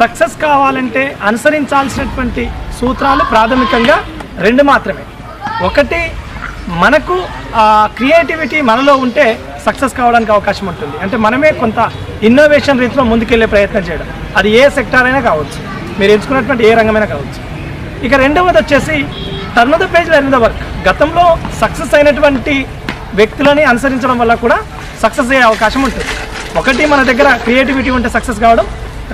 Success కావాలంటే అనుసరించాల్సినటువంటి సూత్రాలు ప్రాథమికంగా రెండు మాత్రమే. ఒకటి మనకు క్రియేటివిటీ మనలో ఉంటే సక్సెస్ కావడానికి అవకాశం ఉంటుంది. అంటే మనమే కొంత ఇన్నోవేషన్ రీతిలో ముందుకెళ్ళే ప్రయత్నం చేయడం. అది ఏ సెక్టార్ అయినా కావచ్చు. మీరు ఎంచుకున్నటువంటి ఏ రంగమైనా కావచ్చు. ఇక రెండవది వచ్చేసి turn the page learn the work. గతంలో సక్సెస్ అయినటువంటి వ్యక్తులని అనుసరించడం వల్ల కూడా సక్సెస్ అయ్యే అవకాశం ఉంటుంది. ఒకటి మన దగ్గర క్రియేటివిటీ ఉంటే సక్సెస్ కావడం.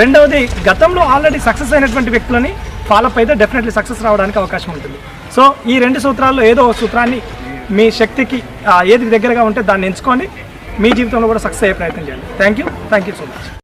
రెండవది గతంలో ఆల్రెడీ సక్సెస్ అయినటువంటి వ్యక్తులని ఫాలోప్ అయితే డెఫినెట్లీ సక్సెస్ రావడానికి అవకాశం ఉంటుంది. సో ఈ రెండు సూత్రాల్లో ఏదో ఒక సూత్రాన్ని మీ శక్తికి ఏది దగ్గరగా ఉంటే దాన్ని ఎంచుకోండి. మీ జీవితంలో కూడా సక్సెస్ అయ్యే ప్రయత్నం చేయండి. Thank you thank you so much